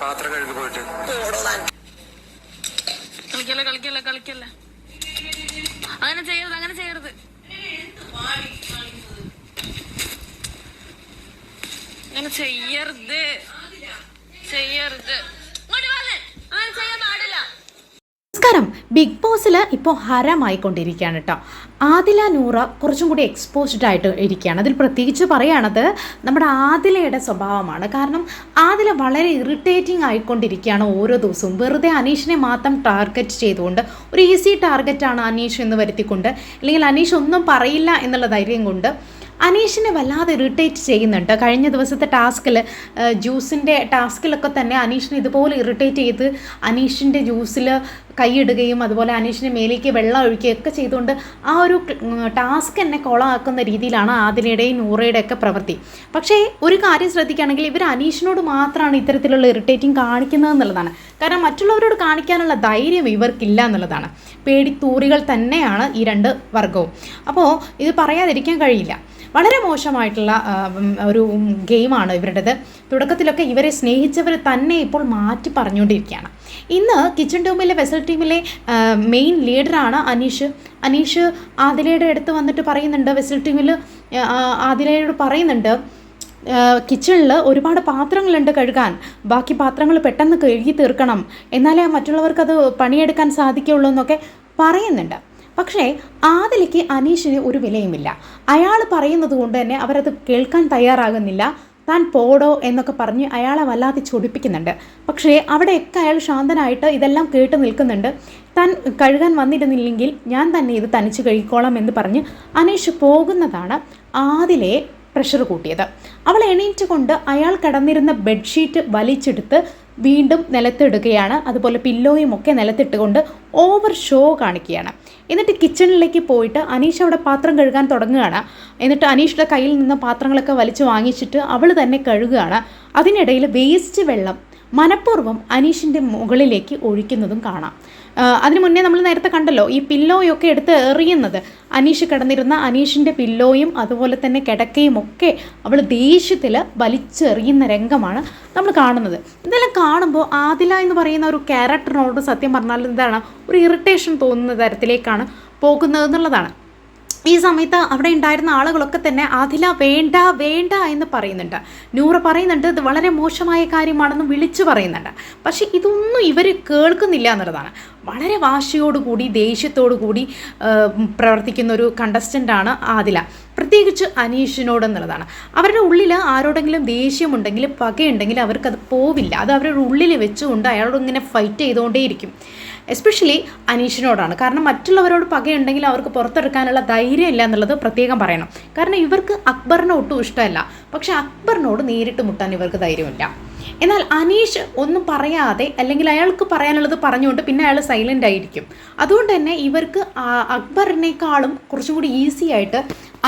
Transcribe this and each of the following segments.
പാത്രം കഴുകി പോയിട്ട് കളിക്കല്ല കളിക്കല്ല കളിക്കല്ല. അങ്ങനെ ചെയ്യരുത് അങ്ങനെ ചെയ്യരുത്. അങ്ങനെ ചെയ്യരുത്. ചെയ്യരുത്. അങ്ങനെ ചെയ്യാൻ പാടില്ല. നമസ്കാരം. ബിഗ് ബോസിൽ ഇപ്പോൾ ഹരമായിക്കൊണ്ടിരിക്കുകയാണ് കേട്ടോ ആദില നൂറ കുറച്ചും കൂടി എക്സ്പോസ്ഡ് ആയിട്ട് ഇരിക്കുകയാണ്. അതിൽ പ്രത്യേകിച്ച് പറയുകയാണത് നമ്മുടെ ആദിലയുടെ സ്വഭാവമാണ്. കാരണം ആദില വളരെ ഇറിറ്റേറ്റിംഗ് ആയിക്കൊണ്ടിരിക്കുകയാണ് ഓരോ ദിവസവും. വെറുതെ അനീഷിനെ മാത്രം ടാർഗറ്റ് ചെയ്തുകൊണ്ട് ഒരു ഈസി ടാർഗറ്റാണ് അനീഷ് എന്ന് വരുത്തിക്കൊണ്ട് അല്ലെങ്കിൽ അനീഷ് ഒന്നും പറയില്ല എന്നുള്ള ധൈര്യം കൊണ്ട് അനീഷിനെ വല്ലാതെ ഇറിറ്റേറ്റ് ചെയ്യുന്നുണ്ട്. കഴിഞ്ഞ ദിവസത്തെ ടാസ്കിൽ ജ്യൂസിന്റെ ടാസ്കിലൊക്കെ തന്നെ അനീഷിനെ ഇതുപോലെ ഇറിറ്റേറ്റ് ചെയ്ത് അനീഷിന്റെ ജ്യൂസിൽ കൈയിടുകയും അതുപോലെ അനീഷിന്റെ മേലേക്ക് വെള്ളം ഒഴിക്കുകയൊക്കെ ചെയ്തുകൊണ്ട് ആ ഒരു ടാസ്ക് എന്നെ കൊളമാക്കുന്ന രീതിയിലാണ് ആദിലയുടെയും നൂറയുടെയും ഒക്കെ പ്രവൃത്തി. പക്ഷേ ഒരു കാര്യം ശ്രദ്ധിക്കുകയാണെങ്കിൽ ഇവർ അനീഷിനോട് മാത്രമാണ് ഇത്തരത്തിലുള്ള ഇറിറ്റേറ്റിംഗ് കാണിക്കുന്നത് എന്നുള്ളതാണ്. കാരണം മറ്റുള്ളവരോട് കാണിക്കാനുള്ള ധൈര്യം ഇവർക്കില്ല എന്നുള്ളതാണ്. പേടിത്തൂറികൾ തന്നെയാണ് ഈ രണ്ട് വർഗവും. അപ്പോൾ ഇത് പറയാതിരിക്കാൻ കഴിയില്ല. വളരെ മോശമായിട്ടുള്ള ഒരു ഗെയിമാണ് ഇവരുടേത്. തുടക്കത്തിലൊക്കെ ഇവരെ സ്നേഹിച്ചവർ തന്നെ ഇപ്പോൾ മാറ്റി പറഞ്ഞുകൊണ്ടിരിക്കുകയാണ്. ഇന്ന് കിച്ചൺ ടൂമിലെ വെസൽ ടീമിലെ മെയിൻ ലീഡറാണ് അനീഷ്. അനീഷ് ആദിലയുടെ അടുത്ത് വന്നിട്ട് പറയുന്നുണ്ട് വെസൽ ടീമിൽ ആദിലയോട് പറയുന്നുണ്ട് കിച്ചണിൽ ഒരുപാട് പാത്രങ്ങളുണ്ട് കഴുകാൻ ബാക്കി പാത്രങ്ങൾ പെട്ടെന്ന് കഴുകി തീർക്കണം എന്നാലേ മറ്റുള്ളവർക്ക് അത് പണിയെടുക്കാൻ സാധിക്കുള്ളൂ എന്നൊക്കെ പറയുന്നുണ്ട്. പക്ഷേ ആദിലയ്ക്ക് അനീഷിന് ഒരു വിലയുമില്ല. അയാൾ പറയുന്നത് കൊണ്ട് തന്നെ അവരത് കേൾക്കാൻ തയ്യാറാകുന്നില്ല. താൻ പോടോ എന്നൊക്കെ പറഞ്ഞ് അയാളെ വല്ലാതെ ചൊടിപ്പിക്കുന്നുണ്ട്. പക്ഷേ അവിടെയൊക്കെ അയാൾ ശാന്തനായിട്ട് ഇതെല്ലാം കേട്ട് നിൽക്കുന്നുണ്ട്. താൻ കഴുകാൻ വന്നിരുന്നില്ലെങ്കിൽ ഞാൻ തന്നെ ഇത് തനിച്ച് കഴിക്കോളാം എന്ന് പറഞ്ഞ് അനീഷ് പോകുന്നതാണ് ആദിലെ പ്രഷർ കൂട്ടിയത്. അവൾ എണീറ്റ് കൊണ്ട് അയാൾ കിടന്നിരുന്ന ബെഡ്ഷീറ്റ് വലിച്ചെടുത്ത് വീണ്ടും നിലത്തിടുകയാണ്. അതുപോലെ പില്ലോയും ഒക്കെ നിലത്തിട്ടുകൊണ്ട് ഓവർ ഷോ കാണിക്കുകയാണ്. എന്നിട്ട് കിച്ചണിലേക്ക് പോയിട്ട് അനീഷ് അവിടെ പാത്രം കഴുകാൻ തുടങ്ങുകയാണ്. എന്നിട്ട് അനീഷിന്റെ കയ്യിൽ നിന്ന് പാത്രങ്ങളൊക്കെ വലിച്ചു വാങ്ങിച്ചിട്ട് അവൾ തന്നെ കഴുകുകയാണ്. അതിനിടയിൽ വേസ്റ്റ് വെള്ളം മനഃപൂർവം അനീഷിന്റെ മുകളിലേക്ക് ഒഴിക്കുന്നതും കാണാം. അതിനു മുന്നേ നമ്മൾ നേരത്തെ കണ്ടല്ലോ ഈ പില്ലോയൊക്കെ എടുത്ത് എറിയുന്നത്. അനീഷ് കിടന്നിരുന്ന അനീഷിന്റെ പില്ലോയും അതുപോലെ തന്നെ കിടക്കയും ഒക്കെ അവൾ ദേഷ്യത്തിൽ വലിച്ചെറിയുന്ന രംഗമാണ് നമ്മൾ കാണുന്നത്. ഇതെല്ലാം കാണുമ്പോൾ ആദില എന്ന് പറയുന്ന ഒരു ക്യാരക്ടറിനോട് സത്യം പറഞ്ഞാൽ എന്താണ് ഒരു ഇറിറ്റേഷൻ തോന്നുന്ന തരത്തിലേക്കാണ് പോകുന്നത് എന്നുള്ളതാണ്. ഈ സമയത്ത് അവിടെ ഉണ്ടായിരുന്ന ആളുകളൊക്കെ തന്നെ അതില വേണ്ട വേണ്ട എന്ന് പറയുന്നുണ്ട്. നൂറ് പറയുന്നുണ്ട് ഇത് വളരെ മോശമായ കാര്യമാണെന്ന് വിളിച്ചു പറയുന്നുണ്ട്. പക്ഷെ ഇതൊന്നും ഇവർ കേൾക്കുന്നില്ല എന്നുള്ളതാണ്. വളരെ വാശിയോടുകൂടി ദേഷ്യത്തോടു കൂടി പ്രവർത്തിക്കുന്ന ഒരു കണ്ടസ്റ്റന്റാണ് ആദില. പ്രത്യേകിച്ച് അനീഷിനോട് എന്നുള്ളതാണ്. അവരുടെ ഉള്ളിൽ ആരോടെങ്കിലും ദേഷ്യമുണ്ടെങ്കിൽ പകയുണ്ടെങ്കിൽ അവർക്കത് പോവില്ല. അത് അവരുടെ ഉള്ളിൽ വെച്ചുകൊണ്ട് അയാളോട് ഇങ്ങനെ ഫൈറ്റ് ചെയ്തുകൊണ്ടേയിരിക്കും എസ്പെഷ്യലി അനീഷിനോടാണ്. കാരണം മറ്റുള്ളവരോട് പകയുണ്ടെങ്കിൽ അവർക്ക് പുറത്തെടുക്കാനുള്ള ധൈര്യം ഇല്ല എന്നുള്ളത് പ്രത്യേകം പറയണം. കാരണം ഇവർക്ക് അക്ബറിനെ ഒട്ടും ഇഷ്ടമല്ല. പക്ഷെ അക്ബറിനോട് നേരിട്ട് മുട്ടാൻ ഇവർക്ക് ധൈര്യമില്ല. എന്നാൽ അനീഷ് ഒന്നും പറയാതെ അല്ലെങ്കിൽ അയാൾക്ക് പറയാനുള്ളത് പറഞ്ഞുകൊണ്ട് പിന്നെ അയാൾ സൈലന്റ് ആയിരിക്കും. അതുകൊണ്ട് തന്നെ ഇവർക്ക് അക്ബറിനേക്കാളും കുറച്ചും കൂടി ഈസി ആയിട്ട്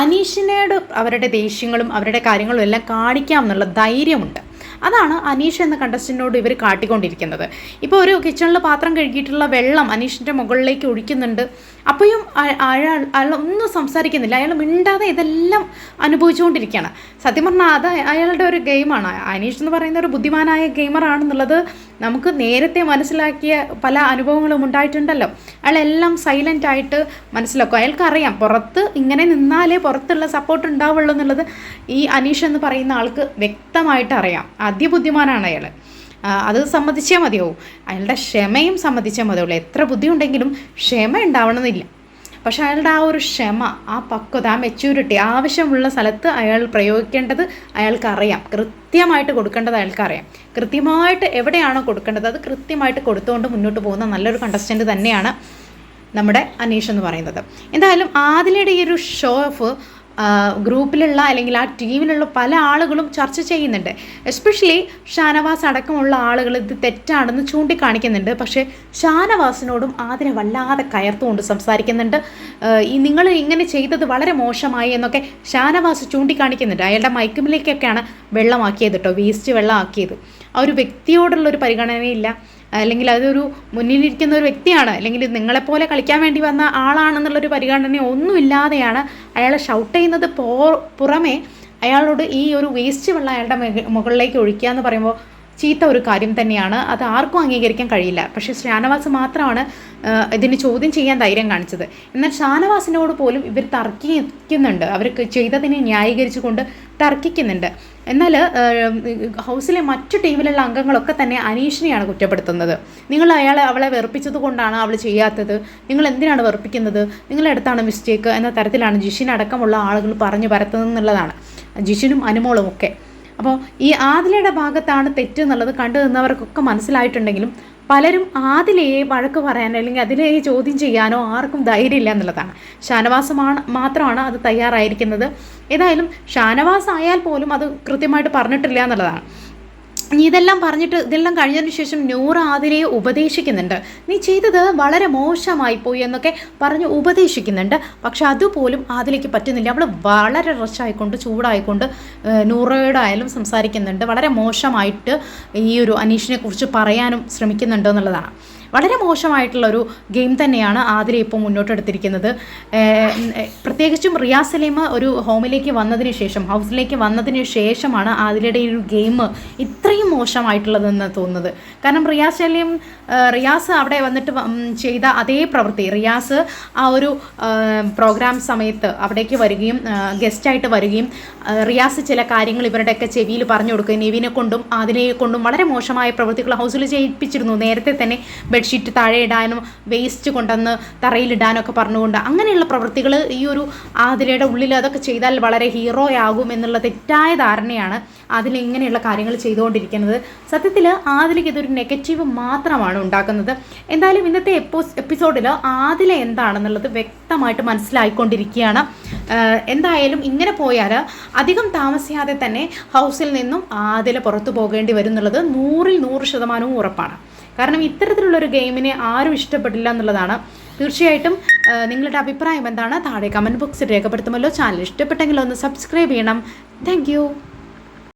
അനീഷിനോട് അവരുടെ ദേഷ്യങ്ങളും അവരുടെ കാര്യങ്ങളും എല്ലാം കാണിക്കാം എന്നുള്ള ധൈര്യമുണ്ട്. അതാണ് അനീഷ് എന്ന കണ്ടസ്റ്റന്റിനോട് ഇവർ കാട്ടിക്കൊണ്ടിരിക്കുന്നത്. ഇപ്പോൾ ഒരു കിച്ചണിൽ പാത്രം കഴുകിയിട്ടുള്ള വെള്ളം അനീഷിന്റെ മുകളിലേക്ക് ഒഴിക്കുന്നുണ്ട്. അപ്പോഴും അയ- അയാൾ അയാൾ ഒന്നും സംസാരിക്കുന്നില്ല. അയാൾ മിണ്ടാതെ ഇതെല്ലാം അനുഭവിച്ചുകൊണ്ടിരിക്കുകയാണ്. സത്യം പറഞ്ഞാൽ അത് അയാളുടെ ഒരു ഗെയിമാണ് അനീഷ് എന്ന് പറയുന്ന ഒരു ബുദ്ധിമാനായ ഗെയിമറാണെന്നുള്ളത് നമുക്ക് നേരത്തെ മനസ്സിലാക്കിയ പല അനുഭവങ്ങളും ഉണ്ടായിട്ടുണ്ടല്ലോ. അയാളെല്ലാം സൈലന്റ് ആയിട്ട് മനസ്സിലാക്കും. അയാൾക്കറിയാം പുറത്ത് ഇങ്ങനെ നിന്നാലേ പുറത്തുള്ള സപ്പോർട്ട് ഉണ്ടാവുള്ളൂ എന്നുള്ളത് ഈ അനീഷ് എന്ന് പറയുന്ന ആൾക്ക് വ്യക്തമായിട്ട് അറിയാം. അതിബുദ്ധിമാനാണ് അയാൾ അത് സമ്മതിച്ചേ മതിയാവും. അയാളുടെ ക്ഷമയും സമ്മതിച്ചേ മതിയുള്ളൂ എത്ര ബുദ്ധിയുണ്ടെങ്കിലും ക്ഷമ ഉണ്ടാവണമെന്നില്ല. പക്ഷെ അയാളുടെ ആ ഒരു ക്ഷമ ആ പക്വത ആ മെച്യൂരിറ്റി ആവശ്യമുള്ള സ്ഥലത്ത് അയാൾ പ്രയോഗിക്കേണ്ടത് അയാൾക്കറിയാം. കൃത്യമായിട്ട് കൊടുക്കേണ്ടത് അയാൾക്കറിയാം. കൃത്യമായിട്ട് എവിടെയാണോ കൊടുക്കേണ്ടത് അത് കൃത്യമായിട്ട് കൊടുത്തുകൊണ്ട് മുന്നോട്ട് പോകുന്ന നല്ലൊരു കണ്ടസ്റ്റന്റ് തന്നെയാണ് നമ്മുടെ അനീഷ് എന്ന് പറയുന്നത്. എന്തായാലും ആദിലയുടെ ഈ ഒരു ഷോ ഓഫ് ഗ്രൂപ്പിലുള്ള അല്ലെങ്കിൽ ആ ടീമിലുള്ള പല ആളുകളും ചർച്ച ചെയ്യുന്നുണ്ട്. എസ്പെഷ്യലി ഷാനവാസ് അടക്കമുള്ള ആളുകൾ ഇത് തെറ്റാണെന്ന് ചൂണ്ടിക്കാണിക്കുന്നുണ്ട്. പക്ഷേ ഷാനവാസിനോടും ആതിനെ വല്ലാതെ കയർത്തുകൊണ്ട് സംസാരിക്കുന്നുണ്ട്. ഈ നിങ്ങൾ ഇങ്ങനെ ചെയ്തത് വളരെ മോശമായി എന്നൊക്കെ ഷാനവാസ് ചൂണ്ടിക്കാണിക്കുന്നുണ്ട്. അയാളുടെ മയക്കുമിലേക്കൊക്കെയാണ് വെള്ളമാക്കിയത് കേട്ടോ വേസ്റ്റ് വെള്ളമാക്കിയത്. ആ ഒരു വ്യക്തിയോടുള്ള ഒരു പരിഗണനയില്ല. അല്ലെങ്കിൽ അതൊരു മുന്നിലിരിക്കുന്ന ഒരു വ്യക്തിയാണ്. അല്ലെങ്കിൽ നിങ്ങളെപ്പോലെ കളിക്കാൻ വേണ്ടി വന്ന ആളാണെന്നുള്ളൊരു പരിഗണന ഒന്നുമില്ലാതെയാണ് അയാളെ ഷൗട്ട് ചെയ്യുന്നത് പുറമേ അയാളോട് ഈ ഒരു വേസ്റ്റ് വെള്ളം അയാളുടെ മുകളിലേക്ക് ഒഴിക്കുക എന്ന് പറയുമ്പോൾ ചീത്ത ഒരു കാര്യം തന്നെയാണ്. അത് ആർക്കും അംഗീകരിക്കാൻ കഴിയില്ല. പക്ഷേ ഷാനവാസ് മാത്രമാണ് ഇതിന് ചോദ്യം ചെയ്യാൻ ധൈര്യം കാണിച്ചത്. എന്നാൽ ഷാനവാസിനോട് പോലും ഇവർ തർക്കിക്കുന്നുണ്ട്. അവർക്ക് ചെയ്തതിനെ ന്യായീകരിച്ചുകൊണ്ട് തർക്കിക്കുന്നുണ്ട്. എന്നാൽ ഹൗസിലെ മറ്റു ടീമിലുള്ള അംഗങ്ങളൊക്കെ തന്നെ അനീഷിനെയാണ് കുറ്റപ്പെടുത്തുന്നത്. നിങ്ങൾ അയാളെ അവളെ വെറുപ്പിച്ചത് കൊണ്ടാണ് അവൾ ചെയ്യാത്തത്? നിങ്ങൾ എന്തിനാണ് വെറുപ്പിക്കുന്നത്? നിങ്ങളുടെ അടുത്താണ് മിസ്റ്റേക്ക് എന്ന തരത്തിലാണ് ജിഷിൻ അടക്കമുള്ള ആളുകൾ പറഞ്ഞു പരത്തുന്നത് എന്നുള്ളതാണ്. ജിഷിനും അനുമോളും ഒക്കെ അപ്പോൾ ഈ ആദിലയുടെ ഭാഗത്താണ് തെറ്റ് എന്നുള്ളത് കണ്ടു നിന്നവർക്കൊക്കെ മനസ്സിലായിട്ടുണ്ടെങ്കിലും പലരും ആദിലയെ വഴക്ക് പറയാനോ അല്ലെങ്കിൽ അതിലെ ചോദ്യം ചെയ്യാനോ ആർക്കും ധൈര്യമില്ല എന്നുള്ളതാണ്. ഷാനവാസമാണ് മാത്രമാണ് അത് തയ്യാറായിരിക്കുന്നത്. ഏതായാലും ഷാനവാസ് ആയാൽ പോലും അത് കൃത്യമായിട്ട് പറഞ്ഞിട്ടില്ല എന്നുള്ളതാണ്. നീ ഇതെല്ലാം പറഞ്ഞിട്ട് ഇതെല്ലാം കഴിഞ്ഞതിന് ശേഷം നൂറ് ആതിരയെ ഉപദേശിക്കുന്നുണ്ട്. നീ ചെയ്തത് വളരെ മോശമായി പോയി എന്നൊക്കെ പറഞ്ഞ് ഉപദേശിക്കുന്നുണ്ട്. പക്ഷെ അതുപോലും ആതിലേക്ക് പറ്റുന്നില്ല. അവൾ വളരെ റഷായിക്കൊണ്ട് ചൂടായിക്കൊണ്ട് നൂറയോടായാലും സംസാരിക്കുന്നുണ്ട്. വളരെ മോശമായിട്ട് ഈ ഒരു അനീഷിനെ കുറിച്ച് പറയാനും ശ്രമിക്കുന്നുണ്ട് എന്നുള്ളതാണ്. വളരെ മോശമായിട്ടുള്ള ഒരു ഗെയിം തന്നെയാണ് ആതിര ഇപ്പോൾ മുന്നോട്ടെടുത്തിരിക്കുന്നത്. പ്രത്യേകിച്ചും റിയാസ് സലീമ ഒരു ഹോമിലേക്ക് വന്നതിന് ശേഷം ഹൗസിലേക്ക് വന്നതിന് ശേഷമാണ് ആതിരയുടെ ഒരു ഗെയിം ഇത്രയും മോശമായിട്ടുള്ളതെന്ന് തോന്നുന്നത്. കാരണം റിയാസ് സലീം റിയാസ് അവിടെ വന്നിട്ട് ചെയ്ത അതേ പ്രവൃത്തി റിയാസ് ആ ഒരു പ്രോഗ്രാം സമയത്ത് അവിടേക്ക് വരികയും ഗസ്റ്റായിട്ട് വരികയും റിയാസ് ചില കാര്യങ്ങൾ ഇവരുടെയൊക്കെ ചെവിയിൽ പറഞ്ഞു കൊടുക്കുകയും നെവിനെ കൊണ്ടും അതിനെ കൊണ്ടും വളരെ മോശമായ പ്രവൃത്തികൾ ഹൗസിൽ ചെയ്യിപ്പിച്ചിരുന്നു. നേരത്തെ തന്നെ ബെഡ്ഷീറ്റ് താഴെ ഇടാനും വേസ്റ്റ് കൊണ്ടുവന്ന് തറയിലിടാനും ഒക്കെ പറഞ്ഞുകൊണ്ട് അങ്ങനെയുള്ള പ്രവൃത്തികൾ ഈ ഒരു ആതിരയുടെ ഉള്ളിൽ അതൊക്കെ ചെയ്താൽ വളരെ ഹീറോ ആകും എന്നുള്ള തെറ്റായ ധാരണയാണ് അതിൽ ഇങ്ങനെയുള്ള കാര്യങ്ങൾ ചെയ്തുകൊണ്ടിരിക്കുന്നത്. സത്യത്തിൽ ആതിലയ്ക്ക് ഇതൊരു നെഗറ്റീവ് മാത്രമാണ് ഉണ്ടാക്കുന്നത്. എന്തായാലും ഇന്നത്തെ എപ്പോ എപ്പിസോഡിൽ ആതില എന്താണെന്നുള്ളത് വ്യക്തമായിട്ട് മനസ്സിലായിക്കൊണ്ടിരിക്കുകയാണ്. എന്തായാലും ഇങ്ങനെ പോയാൽ അധികം താമസിയാതെ തന്നെ ഹൗസിൽ നിന്നും ആതില പുറത്തു പോകേണ്ടി വരും എന്നുള്ളത് നൂറിൽ നൂറ് ശതമാനവും ഉറപ്പാണ്. കാരണം ഇത്തരത്തിലുള്ള ഒരു ഗെയിമിനെ ആരും ഇഷ്ടപ്പെട്ടില്ല എന്നുള്ളതാണ്. തീർച്ചയായിട്ടും നിങ്ങളുടെ അഭിപ്രായം എന്താണ്? താഴെ കമന്റ് ബോക്സിൽ രേഖപ്പെടുത്തുമല്ലോ. ചാനൽ ഇഷ്ടപ്പെട്ടെങ്കിൽ ഒന്ന് സബ്സ്ക്രൈബ് ചെയ്യണം. താങ്ക്